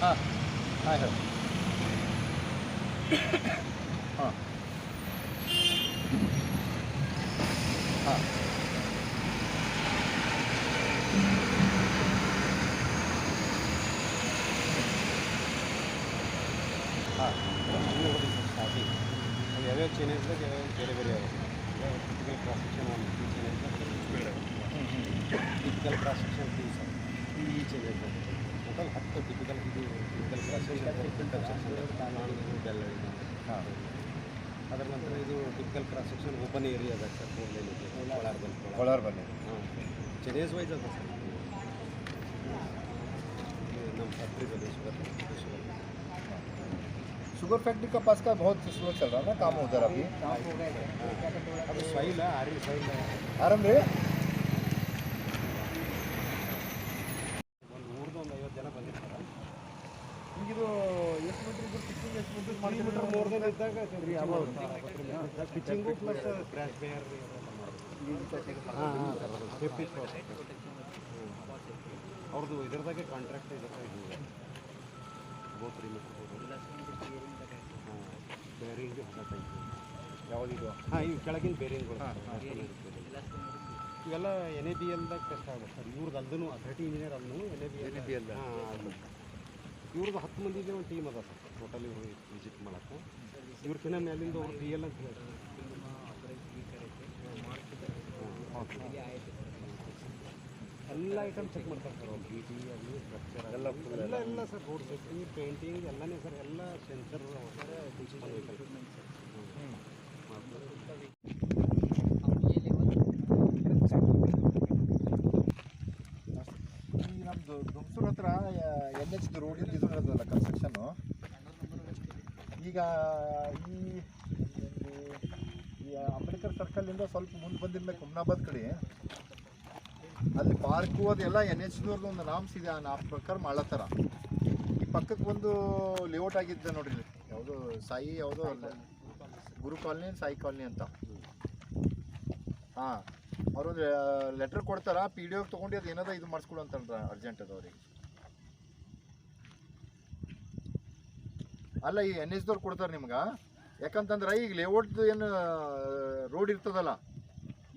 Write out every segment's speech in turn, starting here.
ಹಾಂ ಹಾಂ ಹೇಳಿ ಹಾಂ ಹಾಂ ಹಾಂ ಸಾಕಿ ಅದು ಯಾವ್ಯಾವ ಚೇಂಜಸ್ದಾಗ ಯಾವ್ಯಾವ ಬೇರೆ ಬೇರೆ ಟಿಪಿಕಲ್ ಕ್ರಾಸ್ ಸೆಕ್ಷನ್ ಒಂದು ಈ changes typical cross section two sir ಈ ಚೇಂಜಸ್ ಟೋಟಲ್ ಹತ್ತು ಟಿಪಿಕಲ್ ಇದು ಟಿಪಿಕಲ್ ಕ್ರಾಸ್ ಸೆಕ್ಷನ್ ಹಾಂ ಅದರ ನಂತರ ಇದು typical cross section open area ಅದ ಸರ್ ಫೋರ್ ಲೈನ್ ಇದೆ ಕೋಲಾರ ಬಂದು ಕೋಲಾರ ಬನ್ನಿ ಹಾಂ ಚೇಂಜಸ್ ವೈಸ್ ಅದ ಸರ್ ಇದು ನಮ್ಮ ಫ್ಯಾಕ್ಟ್ರಿ ಬಲ್ಲಿ ಶುಗರ್ ಶುಗರ್ शुगर फैक्ट्री का पास का बहुत स्लो चल रहा है ना काम उधर अभी ಅದು ಸೈಲ ಆರಿ ಸೈಲ आराम रे ಮೀಟರ್ ಮೋರ್ ದನ್ ಇದ್ದಾಗ ಪಿಚಿಂಗು ಪ್ಲಸ್ ಕ್ರ್ಯಾಶ್ ಬೇಯರ್ ಅವ್ರದ್ದು ಇದ್ರದಾಗೆ ಕಾಂಟ್ರಾಕ್ಟ್ ಇದೆ ಗೋ ತ್ರೀ ಮೀಟರ್ ಹಾಂ ಬೇರಿಂಗ್ ಯಾವ್ದಿದು ಹಾಂ ಇವು ಕೆಳಗಿನ ಬೇರಿಂಗ್ ಇವೆಲ್ಲ ಎನ್ ಎ ಬಿ ಎಲ್ದಾಗ ಟೆಸ್ಟ್ ಆಗುತ್ತೆ ಸರ್ ಇವ್ರದ್ದು ಅಲ್ದೂ ಅಥಾರಿಟಿ ಇಂಜಿನಿಯರ್ ಅಲ್ಲೂ ಎನ್ ಎ ಬಿ ಎಲ್. ಹಾಂ ಇವ್ರದ್ದು ಹತ್ತು ಮಂದಿಗೆ ಒಂದು ಟೀಮ್ ಅದ ಸರ್. ಟೋಟಲಿ ವಿಸಿಟ್ ಮಾಡಕ್ಕೆ. ಇವ್ರಕಿನ್ನ ಮೇಲಿಂದ ಅವ್ರು ಡಿ ಎಲ್ ಅಂತ ಎಲ್ಲ ಐಟಮ್ ಚೆಕ್ ಮಾಡ್ತಾರೆ ಸರ್ ಅವ್ರು. ಬಿ ಟಿ ಅಲ್ಲಿ. ಸ್ಟ್ರಕ್ಚರ್ ಎಲ್ಲ ಎಲ್ಲ ಎಲ್ಲ ಸರ್ ರೋಡ್ ಸೇಫ್ಟಿ ಪೇಂಟಿಂಗ್ ಎಲ್ಲನೇ ಸರ್ ಎಲ್ಲ ಸೆನ್ಸರ್ ಈ ನಮ್ದು ದುಮ್ಸೂರ್ ಹತ್ರ ಎನ್ ಎಚ್ ರೋಡ್ ಇದು ನಡೆದಲ್ಲ ಕನ್ಸ್ಟ್ರಕ್ಷನ್ನು ಈಗ ಈ ಈ ಅಂಬೇಡ್ಕರ್ ಸರ್ಕಲಿಂದ ಸ್ವಲ್ಪ ಮುಂದೆ ಬಂದಿರ್ಬೇಕು ಹುಮ್ನಾಬಾದ್ ಕಡೆ. ಅಲ್ಲಿ ಪಾರ್ಕು ಅದೆಲ್ಲ ಎನ್ ಎಚ್ ದವ್ರದ್ದು ಒಂದು ನಾಮ್ಸ್ ಇದೆ, ಆ ನಾಮ್ ಪ್ರಕಾರ ಮಾಡತ್ತಾರ ಈ ಪಕ್ಕಕ್ಕೆ ಒಂದು ಲೇಔಟ್ ಆಗಿದ್ದೆ ನೋಡಿ ಯಾವುದು ಸಾಯಿ, ಯಾವುದೋ. ಗುರು ಕಾಲನಿ, ಸಾಯಿ ಕಾಲನಿ ಅಂತ. ಹಾಂ ಅವ್ರೊಂದು ಲೆಟ್ರ್ ಕೊಡ್ತಾರ ಪಿ ಡಿ ಎಫ್ ತೊಗೊಂಡು ಅದು ಏನದ ಇದು ಮಾಡಿಸ್ಕೊಡು ಅಂತಂದ್ರೆ ಅರ್ಜೆಂಟ್ ಅದು ಅವ್ರಿಗೆ. ಅಲ್ಲ, ಈ ಎನ್ ಎಚ್ ದವ್ರು ಕೊಡ್ತಾರೆ ನಿಮ್ಗೆ? ಯಾಕಂತಂದ್ರೆ ಈಗ ಲೇಔಟ್ ಏನು ರೋಡ್ ಇರ್ತದಲ್ಲ,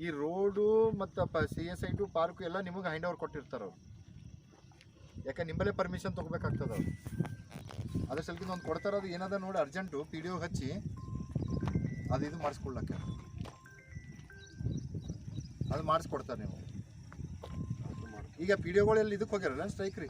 ಈ ರೋಡು ಮತ್ತು ಪ C S I to park ಎಲ್ಲ ನಿಮಗೆ ಹ್ಯಾಂಡ್ ಓವರ್ ಕೊಟ್ಟಿರ್ತಾರೆ ಅವ್ರು. ಯಾಕೆ ನಿಂಬಲ್ಲೇ ಪರ್ಮಿಷನ್ ತೊಗೋಬೇಕಾಗ್ತದೆ ಅವ್ರು. ಅದ್ರ ಸಲಕಿಂದ ಒಂದು ಕೊಡ್ತಾರೆ, ಅದು ಏನದ ನೋಡಿ ಅರ್ಜೆಂಟು ಪಿ ಡಿ ಒ ಹಚ್ಚಿ, ಅದು ಇದು ಮಾಡಿಸ್ಕೊಡ್ಲಕ್ಕೆ ಅದು ಮಾಡಿಸ್ಕೊಡ್ತಾರೆ ನೀವು. ಈಗ ಪಿ ಡಿ ಒಗಳೆಲ್ಲ ಇದಕ್ಕೆ ಹೋಗ್ಯಾರಲ್ಲ ಸ್ಟ್ರೈಕ್ ರೀ.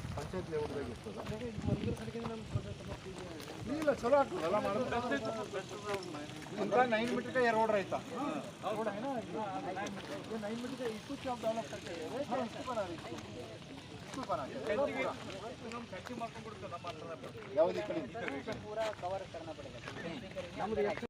ಪಂಚಾಯತ್ ಲೆವೆಲ್ದಾಗ ಇರ್ತದೆ? ಇಲ್ಲ ಚಲೋ ಆಗ್ತದಲ್ಲ ನೈನ್ ಮೀಟರ್ ಕೈ ರೈತ ನೈನ್ ಯಾವ್ದು